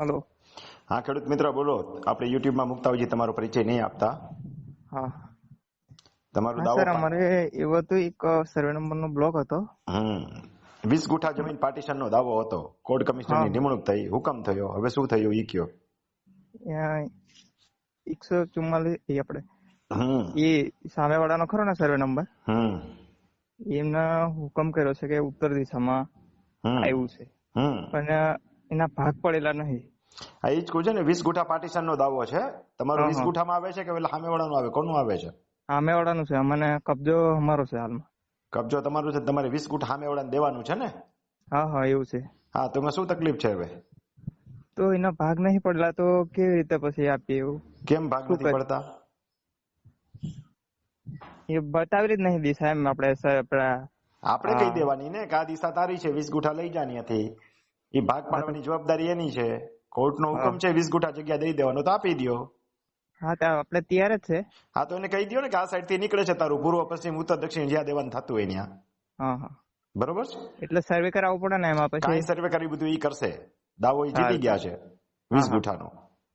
Hello. હા ખેડૂત મિત્ર બોલો. આપણે યુટ્યુબમાં મુકતા હોય છે તમારો પરિચય નહીં આપતા. હા. તમારો દાવો સર અમારે એવો તો એક સર્વે નંબર નો બ્લોક હતો. હમ. વીસ ગુઠા જમીન પાર્ટીશન નો દાવો હતો. કોર્ટ કમિશનરની નિમણૂક થઈ. હુકમ થયો. હવે શું થયું ઈ કયો? એકસો ચુમ્માલીસ એ આપણે. એ સામે વાળાનો ખરો ને સર્વે નંબર એમના હુકમ કર્યો છે કે ઉત્તર દિશામાં આવ્યું છે. પણ એના ભાગ પડેલા નહીં. આ એ જ કહું છે ને વીસ ગુઠા પાર્ટીશન નો દાવો છે. તમારો વીસ ગુઠામાં આવે છે કે પેલા સામે આવે? કોનું આવે છે? સામે વાળાનું છે. અમને કબજો અમારો છે હાલમાં. કબજો તમારો છે તમારે વીસ ગુઠા સામેવાળાને દેવાનું છે ને? હા હા એવું છે. હા તો એમાં શું તકલીફ છે હવે? તો એના ભાગ નહીં પડેલા તો કેવી રીતે પછી આપીએ એવું? કેમ ભાગ નથી પડતા? એ બતાવી જ નહીં દિશા એમ આપણે આપણે હા. કહી દેવાની ને? કે આ દિશા તારી છે વીસ ગુઠા લઈ જાની ત્યાંથી એ ભાગ પાડવાની જવાબદારી એની છે. કોર્ટ નો હુકમ છે વીસ ગુઠા જગ્યા દઈ દેવાનો તો આપી દો હા તો આપણે તૈયાર જ છે. હા તો એને કહી દો ને કે આ સાઈડથી નીકળે છે તારું પૂર્વ પશ્ચિમ ઉત્તર દક્ષિણ જ્યાં દેવાનું થતું હોય ત્યાં. હા હા. બરોબર? છે એટલે સર્વે કરાવવું પડે ને એમાં પછી? કાંઈ સર્વે કરી બધું ઈ કરશે. દાવો ઈ જીતી ગયા છે વીસ ગુઠાનો.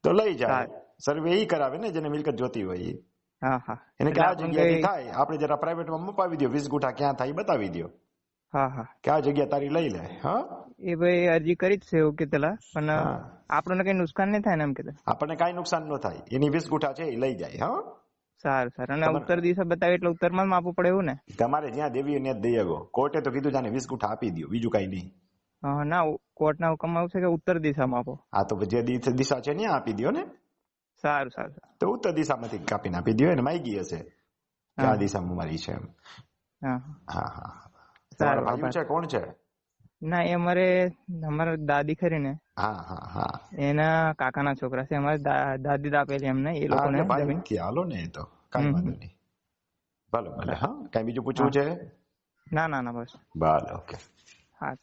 તો લઈ જાય. સર્વે ઈ કરાવે ને જેને મિલકત જોતી હોય હા હા. એને કે આ જગ્યાએ થાય. આપણે જરા પ્રાઇવેટમાં મપાવી દો વીસ ગુઠા ક્યાં થાય બતાવી દો હા હા. કે આ જગ્યા તારી લઈ લે હા? એ ભાઈ અરજી કરી જ છે એવું કીધેલા પણ આપણને કઈ નુકસાન નહીં થાય ને એમ કીધું. આપણને કઈ નુકસાન ન થાય. એની વીસ ગુઠા છે એ લઈ જાય હા. સારું સારું. અને ઉત્તર દિશા બતાવે એટલે ઉત્તરમાં માં માપવું પડે એવું ને? તમારે જ્યાં દેવી ત્યાં દઈ આગો કોર્ટે તો કીધું જાને વીસ ગુઠા આપી દો બીજું કઈ નહીં. હા, ના કોર્ટના હુકમ આવશે કે ઉત્તર દિશામાં આપો આ તો જે દિશા છે ત્યાં આપી દો ને. સારું સારું. તો ઉત્તર દિશામાંથી કાપીને આપી દો એને માગી હશે કે આ હા. દિશામાં મારી છે એમ. હા. હા હા સારું, છે કોણ છે? ના એ અમારે અમારા દાદી ખરી ને હા હા હા. એના કાકાના છોકરા છે અમારે દાદી આપેલી એમને એ લોકોને જમીન. હાલો ને એ તો કઈ વાંધો નહીં. ભલે ભલે હા. કઈ બીજું પૂછવું છે? ના ના ના બસ. ભલે ઓકે. હા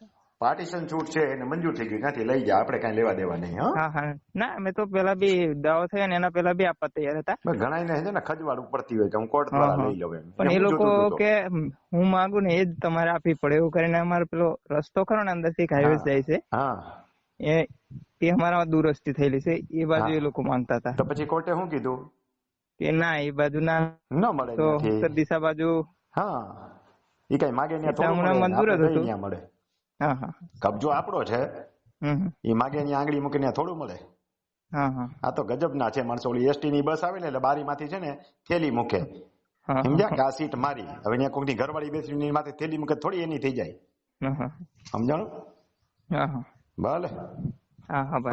પાર્ટીશન છૂટ છે એને મંજૂર થઈ ગયું. ત્યાંથી લઈ જા આપણે કઈ લેવા દેવા નહીં હા. હા હા. ના અમે તો પેલા બી દાવો થયો ને એના પેલા બી આપવા તૈયાર હતા. ઘણા ઘણાયને છે ને ખજવાળ ઉપડતી હોય કે હું કોર્ટ દ્વારા લઈ લઉં પણ એ લોકો કે હું માંગુ ને એ જ તમારે આપવી પડે. એવું કરીને અમારો પેલો રસ્તો ખરો ને અંદરથી હાઈવે જાય છે. હા. એ એ અમારા દુરસ્તી થયેલી છે. એ બાજુ એ લોકો માંગતા હતા. તો પછી કોર્ટે શું કીધું? કે ના એ બાજુ ના ન મળે તો દિશા બાજુ હા. એ કઈ માગે હમણાં મળે. મંજૂર જ હતું. મળે. કબજો આપણો છે. એ માગે ની આંગળી મૂકીને થોડું મળે. આ તો ગજબ ના છે માણસો. ઓલી એસટી ની બસ આવે ને એટલે બારીમાંથી છે ને થેલી મૂકે. સમજ્યા? આ સીટ મારી. હવે ત્યાં કોઈની ઘરવાળી બેસી માથે થેલી મૂકે થોડી એની થઈ જાય. સમજાણું? ભલે.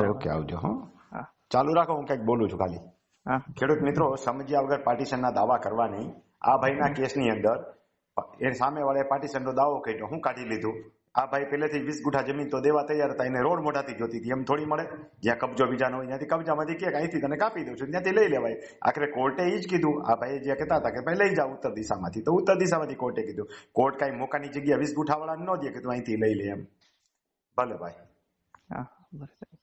ઓકે આવજો હા. હા. ચાલુ રાખો હું કંઈક બોલું છું ખાલી. ખેડૂત મિત્રો સમજ્યા વગર પાર્ટીશનના દાવા કરવા નહીં આ ભાઈના કેસની અંદર એ સામે વાળા પાર્ટીશનનો દાવો કર્યો. હું કાઢી લીધું. આ ભાઈ પહેલેથી વીસ ગુઠા જમીન તો દેવા તૈયાર હતા, એને રોડ મોઢાથી જોતી હતી, એમ થોડી મળે. જ્યાં કબજો બીજાનો હોય ત્યાંથી કબજામાંથી કે અહીંથી તને કાપી દઉં છું, ત્યાંથી લઈ લેવાય. આખરે કોર્ટે એ જ કીધું, આ ભાઈ જે કહેતા હતા કે ભાઈ લઈ જાઓ ઉત્તર દિશામાંથી, તો ઉત્તર દિશામાંથી કોર્ટે કીધું. કોર્ટ કાંઈ મોકાની જગ્યા વીસ ગુઠાવાળા ન દે કે તું અહીંથી લઈ લે એમ. ભલે ભાઈ. હા બરાબર